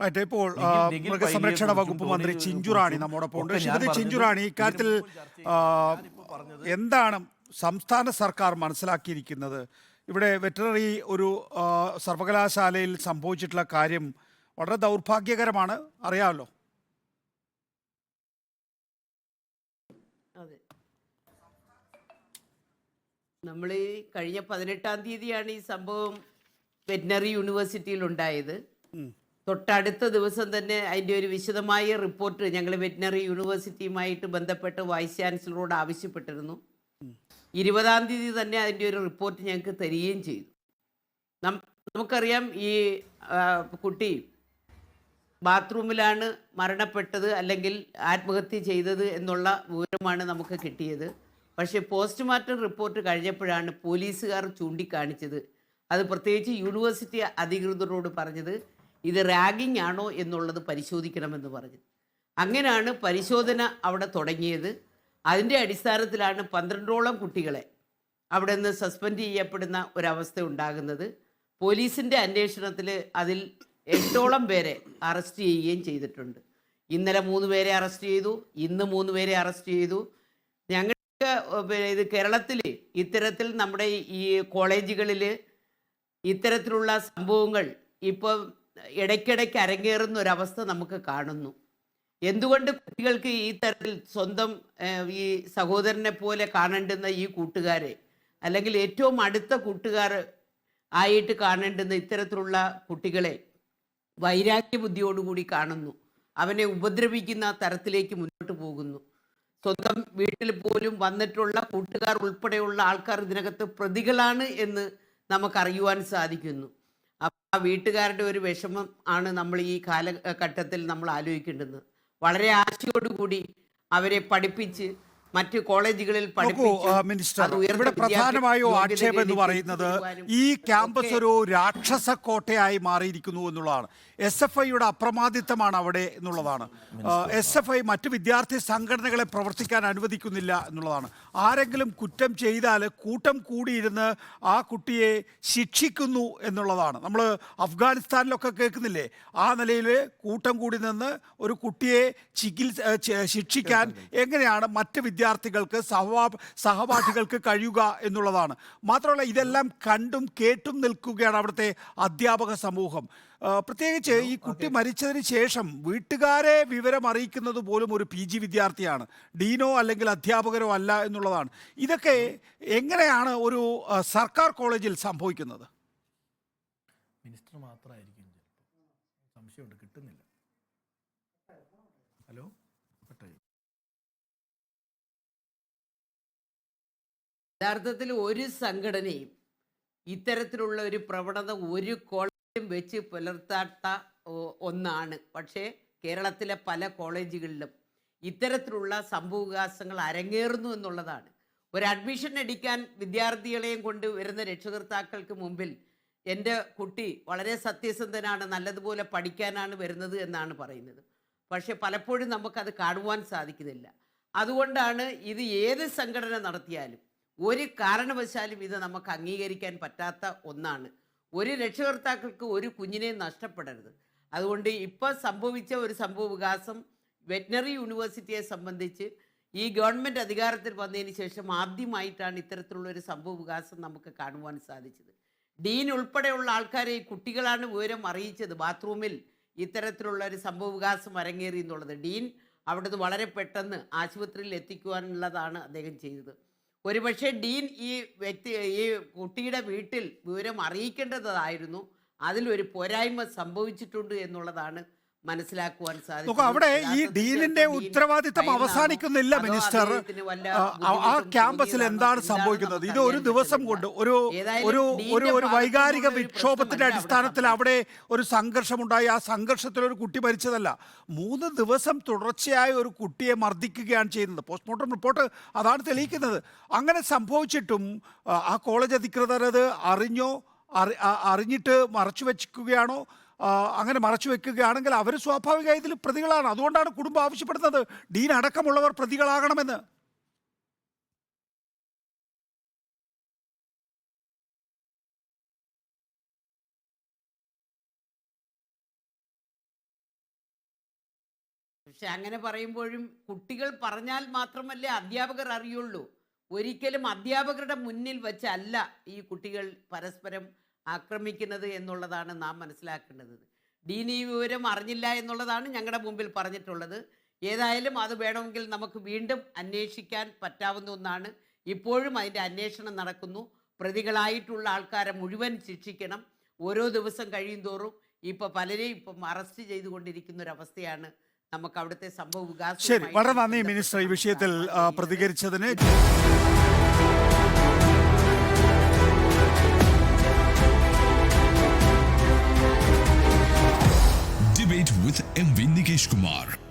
ആയിട്ട് ഇപ്പോൾ മൃഗസംരക്ഷണ വകുപ്പ് മന്ത്രി ചിഞ്ചുറാണി നമ്മോടൊപ്പം ഉണ്ട് ശ്രീമതി ചിഞ്ചുറാണി ഇക്കാര്യത്തിൽ എന്താണ് സംസ്ഥാന സർക്കാർ മനസ്സിലാക്കിയിരിക്കുന്നത്? ഇവിടെ വെറ്ററിനറി ഒരു സർവകലാശാലയിൽ സംഭവിച്ചിട്ടുള്ള കാര്യം വളരെ ദൗർഭാഗ്യകരമാണ്. അറിയാമല്ലോ. നമ്മൾ ഈ കഴിഞ്ഞ പതിനെട്ടാം തീയതിയാണ് ഈ സംഭവം വെറ്റിനറി യൂണിവേഴ്സിറ്റിയിൽ ഉണ്ടായത്. തൊട്ടടുത്ത ദിവസം തന്നെ അതിന്റെ ഒരു വിശദമായ റിപ്പോർട്ട് ഞങ്ങൾ വെറ്റിനറി യൂണിവേഴ്സിറ്റിയുമായിട്ട് ബന്ധപ്പെട്ട് വൈസ് ചാൻസലറോട് ആവശ്യപ്പെട്ടിരുന്നു. ഇരുപതാം തീയതി തന്നെ അതിന്റെ ഒരു റിപ്പോർട്ട് ഞങ്ങൾക്ക് തരികയും ചെയ്തു. നമുക്കറിയാം ഈ കുട്ടി ബാത്റൂമിലാണ് മരണപ്പെട്ടത് അല്ലെങ്കിൽ ആത്മഹത്യ ചെയ്തത് എന്നുള്ള വിവരമാണ് നമുക്ക് കിട്ടിയത്. പക്ഷേ പോസ്റ്റ്മോർട്ടം റിപ്പോർട്ട് കഴിഞ്ഞപ്പോഴാണ് പോലീസുകാർ ചൂണ്ടിക്കാണിച്ചത്. അത് പ്രത്യേകിച്ച് യൂണിവേഴ്സിറ്റി അധികൃതരോട് പറഞ്ഞത്. ഇത് റാഗിംഗ് ആണോ എന്നുള്ളത് പരിശോധിക്കണമെന്ന് പറഞ്ഞു. അങ്ങനെയാണ് പരിശോധന അവിടെ തുടങ്ങിയത്. അതിന്റെ അടിസ്ഥാനത്തിലാണ് പന്ത്രണ്ടോളം കുട്ടികളെ അവിടെ നിന്ന് സസ്പെൻഡ് ചെയ്യപ്പെടുന്ന ഒരവസ്ഥ ഉണ്ടാകുന്നത്. പോലീസിന്റെ അന്വേഷണത്തിൽ അതിൽ എട്ടോളം പേരെ അറസ്റ്റ് ചെയ്യുകയും ചെയ്തിട്ടുണ്ട്. ഇന്നലെ മൂന്ന് പേരെ അറസ്റ്റ് ചെയ്തു ഇന്ന് മൂന്ന് പേരെ അറസ്റ്റ് ചെയ്തു. ഞങ്ങൾക്ക് ഇത് കേരളത്തിൽ ഇത്തരത്തിൽ നമ്മുടെ ഈ കോളേജുകളിൽ ഇത്തരത്തിലുള്ള സംഭവങ്ങൾ ഇപ്പോൾ ഇടയ്ക്കിടയ്ക്ക് അരങ്ങേറുന്ന ഒരവസ്ഥ നമുക്ക് കാണുന്നു. എന്തുകൊണ്ട് കുട്ടികൾക്ക് ഈ തരത്തിൽ സ്വന്തം ഈ സഹോദരനെ പോലെ കാണേണ്ടുന്ന ഈ കൂട്ടുകാരെ അല്ലെങ്കിൽ ഏറ്റവും അടുത്ത കൂട്ടുകാർ ആയിട്ട് കാണേണ്ടുന്ന ഇത്തരത്തിലുള്ള കുട്ടികളെ വൈരാഗ്യ ബുദ്ധിയോടുകൂടി കാണുന്നു. അവനെ ഉപദ്രവിക്കുന്ന തരത്തിലേക്ക് മുന്നോട്ട് പോകുന്നു. സ്വന്തം വീട്ടിൽ പോലും വന്നിട്ടുള്ള കൂട്ടുകാർ ഉൾപ്പെടെയുള്ള ആൾക്കാർ ഇതിനകത്ത് പ്രതികളാണ് എന്ന് നമുക്കറിയുവാൻ സാധിക്കുന്നു. ആ വീട്ടുകാരുടെ ഒരു വിഷമം ആണ് നമ്മൾ ഈ കാലഘട്ടത്തിൽ നമ്മൾ ആലോചിക്കേണ്ടത്. വളരെ ആശയോടുകൂടി അവരെ പഠിപ്പിച്ച് മറ്റ് കോളേജുകളിൽ മിനിസ്റ്റർ ഇവിടെ പ്രധാനമായോ ആക്ഷേപം എന്ന് പറയുന്നത് ഈ ക്യാമ്പസ് ഒരു രാക്ഷസ കോട്ടയായി മാറിയിരിക്കുന്നു എന്നുള്ളതാണ്. എസ് എഫ് ഐയുടെ അപ്രമാദിത്വമാണ് അവിടെ എന്നുള്ളതാണ്. എസ് എഫ് ഐ മറ്റ് വിദ്യാർത്ഥി സംഘടനകളെ പ്രവർത്തിക്കാൻ അനുവദിക്കുന്നില്ല എന്നുള്ളതാണ്. ആരെങ്കിലും കുറ്റം ചെയ്താൽ കൂട്ടം കൂടിയിരുന്ന് ആ കുട്ടിയെ ശിക്ഷിക്കുന്നു എന്നുള്ളതാണ്. നമ്മൾ അഫ്ഗാനിസ്ഥാനിലൊക്കെ കേൾക്കുന്നില്ലേ? ആ നിലയിൽ കൂട്ടം കൂടി നിന്ന് ഒരു കുട്ടിയെ ചികിത്സ ശിക്ഷിക്കാൻ എങ്ങനെയാണ് മറ്റ് വിദ്യാർത്ഥികൾക്ക് സഹവാ സഹപാഠികൾക്ക് കഴിയുക എന്നുള്ളതാണ്. മാത്രമല്ല ഇതെല്ലാം കണ്ടും കേട്ടും നിൽക്കുകയാണ് അവിടുത്തെ അധ്യാപക സമൂഹം. പ്രത്യേകിച്ച് ഈ കുട്ടി മരിച്ചതിന് ശേഷം വീട്ടുകാരെ വിവരം അറിയിക്കുന്നത് പോലും ഒരു പി ജി വിദ്യാർത്ഥിയാണ്. ഡീനോ അല്ലെങ്കിൽ അധ്യാപകരോ അല്ല എന്നുള്ളതാണ്. ഇതൊക്കെ എങ്ങനെയാണ് ഒരു സർക്കാർ കോളേജിൽ സംഭവിക്കുന്നത്? മിനിസ്റ്റർ മാത്രമായിരിക്കും സംശയമുണ്ട് കിട്ടുന്നില്ല. ഹലോ കട്ടായി യഥാർത്ഥത്തിൽ ഒരു സംഘടനയും ഇത്തരത്തിലുള്ള ഒരു പ്രവണത ഒരു കോളേജിലും വെച്ച് പുലർത്താത്ത ഒന്നാണ്. പക്ഷേ കേരളത്തിലെ പല കോളേജുകളിലും ഇത്തരത്തിലുള്ള സംഭവവികാസങ്ങൾ അരങ്ങേറുന്നു എന്നുള്ളതാണ്. ഒരു അഡ്മിഷൻ അടിക്കാൻ വിദ്യാർത്ഥികളെയും കൊണ്ട് വരുന്ന രക്ഷകർത്താക്കൾക്ക് മുമ്പിൽ എന്റെ കുട്ടി വളരെ സത്യസന്ധനാണ് നല്ലതുപോലെ പഠിക്കാനാണ് വരുന്നത് എന്നാണ് പറയുന്നത്. പക്ഷെ പലപ്പോഴും നമുക്കത് കാണുവാൻ സാധിക്കുന്നില്ല. അതുകൊണ്ടാണ് ഇത് ഏത് സംഘടന നടത്തിയാലും ഒരു കാരണവശാലും ഇത് നമുക്ക് അംഗീകരിക്കാൻ പറ്റാത്ത ഒന്നാണ്. ഒരു രക്ഷകർത്താക്കൾക്ക് ഒരു കുഞ്ഞിനെ നഷ്ടപ്പെടരുത്. അതുകൊണ്ട് ഇപ്പോൾ സംഭവിച്ച ഒരു സംഭവ വികാസം വെറ്റിനറി യൂണിവേഴ്സിറ്റിയെ സംബന്ധിച്ച് ഈ ഗവൺമെന്റ് അധികാരത്തിൽ വന്നതിന് ശേഷം ആദ്യമായിട്ടാണ് ഇത്തരത്തിലുള്ള ഒരു സംഭവ വികാസം നമുക്ക് കാണുവാൻ സാധിച്ചത്. ഡീൻ ഉൾപ്പെടെയുള്ള ആൾക്കാരെ ഈ കുട്ടികളാണ് വിവരം അറിയിച്ചത്. ബാത്റൂമിൽ ഇത്തരത്തിലുള്ള ഒരു സംഭവ വികാസം അരങ്ങേറി എന്നുള്ളത്. ഡീൻ അവിടുന്ന് വളരെ പെട്ടെന്ന് ആശുപത്രിയിൽ എത്തിക്കുവാനുള്ളതാണ് അദ്ദേഹം ചെയ്തത്. ഒരുപക്ഷെ ഡീൻ ഈ വ്യക്തി ഈ കുട്ടിയുടെ വീട്ടിൽ വിവരം അറിയിക്കേണ്ടതായിരുന്നു. അതിലൊരു പോരായ്മ സംഭവിച്ചിട്ടുണ്ട് എന്നുള്ളതാണ് മനസ്സിലാക്കുവാൻ സാധിക്കും അവിടെ ഈ ഡീലിന്റെ ഉത്തരവാദിത്തം അവസാനിക്കുന്നില്ല മിനിസ്റ്റർ. ആ, ക്യാമ്പസിൽ എന്താണ് സംഭവിക്കുന്നത്? ഇത് ഒരു ദിവസം കൊണ്ട് ഒരു ഒരു ഒരു ഒരു വൈകാരിക വിക്ഷോഭത്തിന്റെ അടിസ്ഥാനത്തിൽ അവിടെ ഒരു സംഘർഷമുണ്ടായി. ആ സംഘർഷത്തിൽ ഒരു കുട്ടി മരിച്ചതല്ല. മൂന്ന് ദിവസം തുടർച്ചയായി ഒരു കുട്ടിയെ മർദ്ദിക്കുകയാണ് ചെയ്യുന്നത്. പോസ്റ്റ്മോർട്ടം റിപ്പോർട്ട് അതാണ് തെളിയിക്കുന്നത്. അങ്ങനെ സംഭവിച്ചിട്ടും ആ കോളേജ് അധികൃതർ അത് അറിഞ്ഞോ അറി- അറിഞ്ഞിട്ട് മറച്ചു വെക്കുകയാണോ അങ്ങനെ മറച്ചു വെക്കുകയാണെങ്കിൽ അവർ സ്വാഭാവികമായി ഇതിൽ പ്രതികളാണ്. അതുകൊണ്ടാണ് കുടുംബം ആവശ്യപ്പെടുന്നത്. ഡീൻ അടക്കമുള്ളവർ പ്രതികളാകണമെന്ന്. പക്ഷെ അങ്ങനെ പറയുമ്പോഴും കുട്ടികൾ പറഞ്ഞാൽ മാത്രമല്ലേ അധ്യാപകർ അറിയുള്ളൂ. ഒരിക്കലും അധ്യാപകരുടെ മുന്നിൽ വെച്ചല്ല ഈ കുട്ടികൾ പരസ്പരം ആക്രമിക്കുന്നത് എന്നുള്ളതാണ് നാം മനസ്സിലാക്കേണ്ടത്. ഈ വിവരം അറിഞ്ഞില്ല എന്നുള്ളതാണ് ഞങ്ങളുടെ മുമ്പിൽ പറഞ്ഞിട്ടുള്ളത്. ഏതായാലും അത് വേണമെങ്കിൽ നമുക്ക് വീണ്ടും അന്വേഷിക്കാൻ പറ്റാവുന്ന ഒന്നാണ്. ഇപ്പോഴും അതിന്റെ അന്വേഷണം നടക്കുന്നു. പ്രതികളായിട്ടുള്ള ആൾക്കാരെ മുഴുവൻ ശിക്ഷിക്കണം. ഓരോ ദിവസം കഴിയും തോറും ഇപ്പൊ പലരെയും ഇപ്പം അറസ്റ്റ് ചെയ്തുകൊണ്ടിരിക്കുന്ന ഒരവസ്ഥയാണ് നമുക്ക് അവിടുത്തെ സംഭവ വികാസം ശരി വളരെ നന്ദി മിനിസ്റ്റർ ഈ വിഷയത്തിൽ പ്രതികരിച്ചതിന്. Debate with M. Nikesh Kumar.